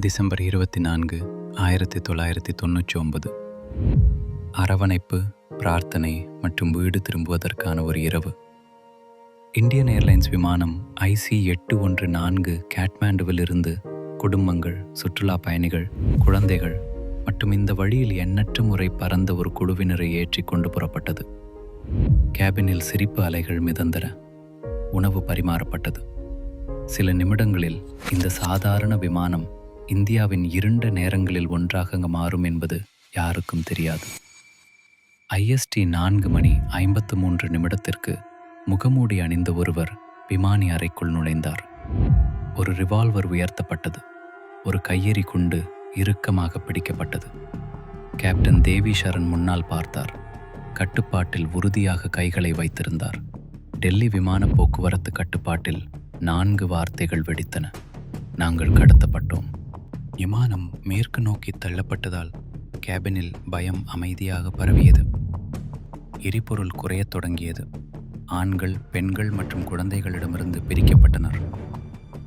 December இருபத்தி நான்கு ஆயிரத்தி தொள்ளாயிரத்தி தொண்ணூற்றி ஒன்பது. அரவணைப்பு பிரார்த்தனை மற்றும் வீடு திரும்புவதற்கான ஒரு இரவு. இந்தியன் ஏர்லைன்ஸ் விமானம் ஐசி எட்டு ஒன்று நான்கு கேட்மாண்டுவிலிருந்து குடும்பங்கள் சுற்றுலா பயணிகள் குழந்தைகள் மற்றும் இந்த வழியில் எண்ணற்ற முறை பறந்த ஒரு குழுவினரை ஏற்றி கொண்டு புறப்பட்டது. கேபினில் சிரிப்பு அலைகள் மிதந்தன. உணவு பரிமாறப்பட்டது. சில நிமிடங்களில் இந்த சாதாரண விமானம் இந்தியாவின் இருண்ட நேரங்களில் ஒன்றாக மாறும் என்பது யாருக்கும் தெரியாது. ஐஎஸ்டி நான்கு மணி ஐம்பத்து மூன்று நிமிடத்திற்கு முகமூடி அணிந்த ஒருவர் விமானி அறைக்குள் நுழைந்தார். ஒரு ரிவால்வர் உயர்த்தப்பட்டது. ஒரு கையெறி குண்டு இறுக்கமாக பிடிக்கப்பட்டது. கேப்டன் தேவி சரண் முன்னால் பார்த்தார். கட்டுப்பாட்டில் உறுதியாக கைகளை வைத்திருந்தார். டெல்லி விமான போக்குவரத்து கட்டுப்பாட்டில் நான்கு வார்த்தைகள் வெடித்தன. நாங்கள் கடத்தப்பட்டோம். விமானம் மேற்கு நோக்கி தள்ளப்பட்டதால் கேபினில் பயம் அமைதியாக பரவியது. எரிபொருள் குறையத் தொடங்கியது. ஆண்கள் பெண்கள் மற்றும் குழந்தைகளிடமிருந்து பிரிக்கப்பட்டனர்.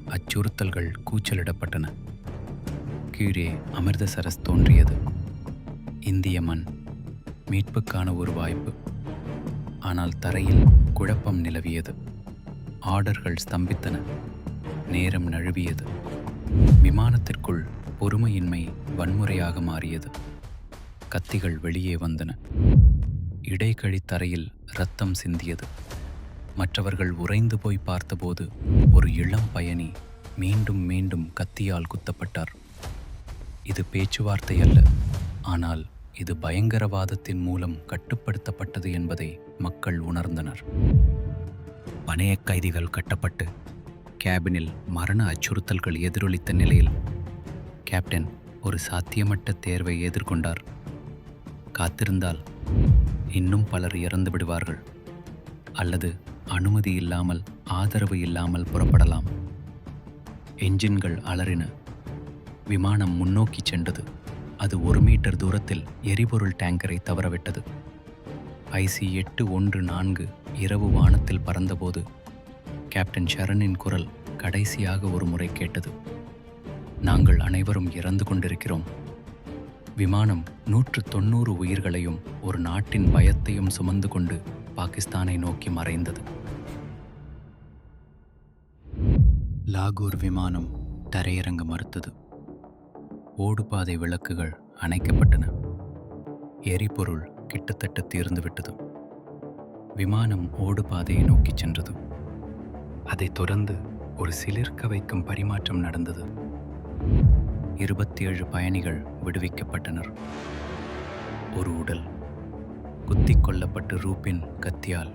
அச்சுறுத்தல்கள் கூச்சலிடப்பட்டன. கீழே அமிர்தசரஸ் தோன்றியது. இந்திய மண் மீட்புக்கான ஒரு வாய்ப்பு. ஆனால் தரையில் குழப்பம் நிலவியது. ஆர்டர்கள் ஸ்தம்பித்தன. நேரம் நழுவியது. விமானத்திற்குள் பொறுமையின்மை வன்முறையாக மாறியது. கத்திகள் வெளியே வந்தன. இடைக்கழி தரையில் ரத்தம் சிந்தியது. மற்றவர்கள் உறைந்து போய் பார்த்தபோது ஒரு இளம் பயணி மீண்டும் மீண்டும் கத்தியால் குத்தப்பட்டார். இது பேச்சுவார்த்தை அல்ல. ஆனால் இது பயங்கரவாதத்தின் மூலம் கட்டுப்படுத்தப்பட்டது என்பதை மக்கள் உணர்ந்தனர். பணைய கைதிகள் கட்டப்பட்டு கேபினில் மரண அச்சுறுத்தல்கள் எதிரொலித்த நிலையில் கேப்டன் ஒரு சாத்தியமற்ற தேர்வை எதிர்கொண்டார். காத்திருந்தால் இன்னும் பலர் இறந்து விடுவார்கள். அல்லது அனுமதி இல்லாமல் ஆதரவு இல்லாமல் புறப்படலாம். என்ஜின்கள் அலறின. விமானம் முன்னோக்கி சென்றது. அது ஒரு மீட்டர் தூரத்தில் எரிபொருள் டேங்கரை தவறவிட்டது. ஐசி எட்டு ஒன்று நான்கு இரவு வானத்தில் பறந்தபோது கேப்டன் ஷரனின் குரல் கடைசியாக ஒரு முறை கேட்டது. நாங்கள் அனைவரும் இறந்து கொண்டிருக்கிறோம். விமானம் நூற்று தொண்ணூறு உயிர்களையும் ஒரு நாட்டின் பயத்தையும் சுமந்து கொண்டு பாகிஸ்தானை நோக்கி மறைந்தது. லாகூர் விமானம் தரையிறங்க மறுத்தது. ஓடுபாதை விளக்குகள் அணைக்கப்பட்டன. எரிபொருள் கிட்டத்தட்ட தீர்ந்துவிட்டது விமானம் ஓடுபாதையை நோக்கிச் சென்றது. அதை தொடர்ந்து ஒரு சிலிர்க்க வைக்கும் பரிமாற்றம் நடந்தது. இருபத்தி ஏழு பயணிகள் விடுவிக்கப்பட்டனர். ஒரு உடல் குத்தி கொல்லப்பட்டு ரூபின் கத்தியால்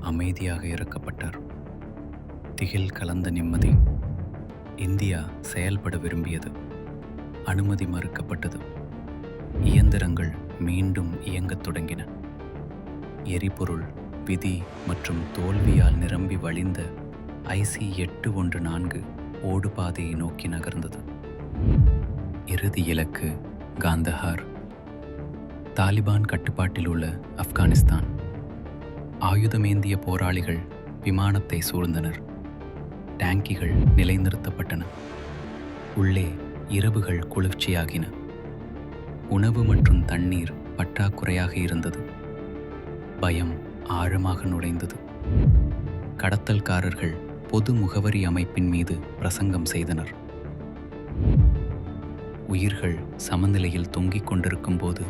அமைதியாக இறக்கப்பட்டார். திகில் கலந்த நிம்மதி இந்தியா செயல்பட விரும்பியது. அனுமதி மறுக்கப்பட்டது. இயந்திரங்கள் மீண்டும் இயங்கத் தொடங்கின. எரிபொருள் விதி மற்றும் தோல்வியால் நிரம்பி வழிந்த ஐசி எட்டு ஒன்று நான்கு ஓடுபாதையை நோக்கி நகர்ந்தது. இறுதி இலக்கு காந்தஹார். தாலிபான் கட்டுப்பாட்டில் உள்ள ஆப்கானிஸ்தான். ஆயுதமேந்திய போராளிகள் விமானத்தை சூழ்ந்தனர். டேங்கிகள் நிலைநிறுத்தப்பட்டன. உள்ளே இரவுகள் குளிர்ச்சியாகின. உணவு மற்றும் தண்ணீர் பற்றாக்குறையாக இருந்தது. பயம் ஆழமாக நுழைந்தது. கடத்தல்காரர்கள் பொது முகவரி அமைப்பின் மீது பிரசங்கம் செய்தனர். உயிர்கள் சமநிலையில் தொங்கிக் கொண்டிருக்கும் போது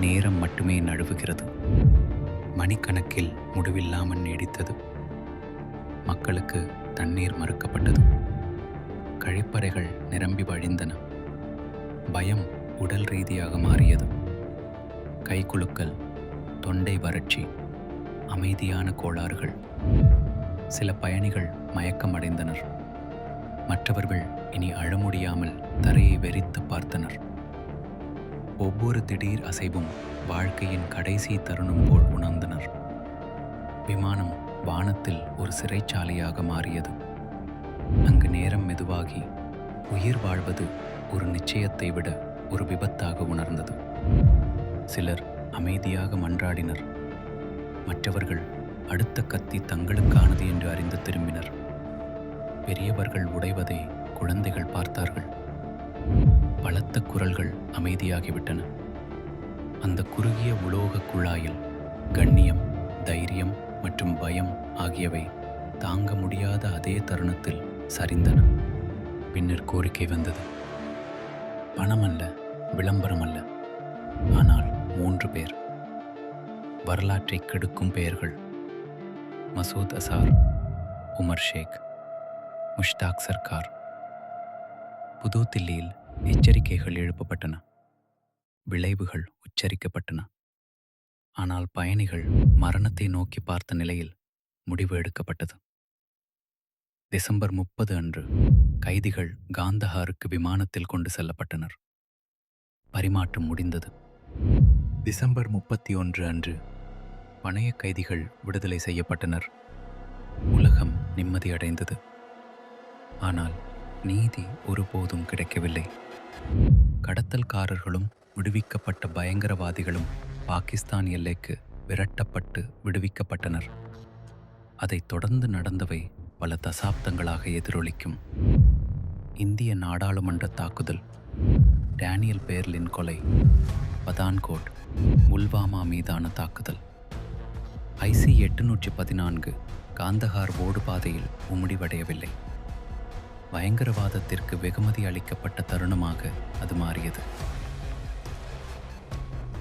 நேரம் மட்டுமே நழுவுகிறது. மணிக்கணக்கில் முடிவில்லாமல் நீடித்தது. மக்களுக்கு தண்ணீர் மறுக்கப்பட்டது. கழிப்பறைகள் நிரம்பி வழிந்தன. பயம் உடல் ரீதியாக மாறியது கைக்குலுக்கல் தொண்டை வறட்சி அமைதியான கோளாறுகள் சில பயணிகள் மயக்கமடைந்தனர். மற்றவர்கள் இனி அழ முடியாமல் தரையை வெறித்து பார்த்தனர். ஒவ்வொரு திடீர் அசைவும் வாழ்க்கையின் கடைசி தருணம் போல் உணர்ந்தனர். விமானம் வானத்தில் ஒரு சிறைச்சாலையாக மாறியது. அங்கு நேரம் மெதுவாகி உயிர் வாழ்வது ஒரு நிச்சயத்தை விட ஒரு விபத்தாக உணர்ந்தது. சிலர் அமைதியாக மன்றாடினர். மற்றவர்கள் அடுத்த கத்தி தங்களுக்கானது என்று அறிந்து திரும்பினர். பெரியவர்கள் உடைவதை குழந்தைகள் பார்த்தார்கள். பலத்த குரல்கள் அமைதியாகிவிட்டன. அந்த குறுகிய உலோக குழாயில் கண்ணியம் தைரியம் மற்றும் பயம் ஆகியவை தாங்க முடியாத அதே தருணத்தில் சரிந்தன. பின்னர் கோரிக்கை வந்தது. பணம் அல்ல விளம்பரம் அல்ல ஆனால் மூன்று பேர். வரலாற்றை கெடுக்கும் பெயர்கள். மசூத் அசார் உமர் ஷேக் முஷ்தாக் சர்க்கார் புது தில்லியில் எச்சரிக்கைகள் எழுப்பப்பட்டன. விளைவுகள் உச்சரிக்கப்பட்டன. ஆனால் பயணிகள் மரணத்தை நோக்கி பார்த்த நிலையில் முடிவு எடுக்கப்பட்டது. டிசம்பர் முப்பது அன்று கைதிகள் காந்தஹாருக்கு விமானத்தில் கொண்டு செல்லப்பட்டனர். பரிமாற்றம் முடிந்தது. டிசம்பர் முப்பத்தி ஒன்று அன்று பணைய கைதிகள் விடுதலை செய்யப்பட்டனர். உலகம் நிம்மதியடைந்தது ஆனால் நீதி ஒருபோதும் கிடைக்கவில்லை. கடத்தல்காரர்களும் விடுவிக்கப்பட்ட பயங்கரவாதிகளும் பாகிஸ்தான் எல்லைக்கு விரட்டப்பட்டு விடுவிக்கப்பட்டனர். அதைத் தொடர்ந்து நடந்தவை பல தசாப்தங்களாக எதிரொலிக்கும். இந்திய நாடாளுமன்ற தாக்குதல். டேனியல் பேர்லின் கொலை. பதான்கோட். புல்வாமா மீதான தாக்குதல். ஐசி எட்டுநூற்றி பதினான்கு காந்தஹார் ஓடுபாதையில் முடிவடையவில்லை பயங்கரவாதத்திற்கு வெகுமதி அளிக்கப்பட்ட தருணமாக அது மாறியது.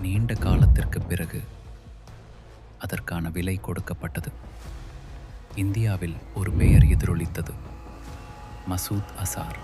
நீண்ட காலத்திற்கு பிறகு அதற்கான விலை கொடுக்கப்பட்டது. இந்தியாவில் ஒரு பெயர் எதிரொலித்தது. மசூத் அசார்.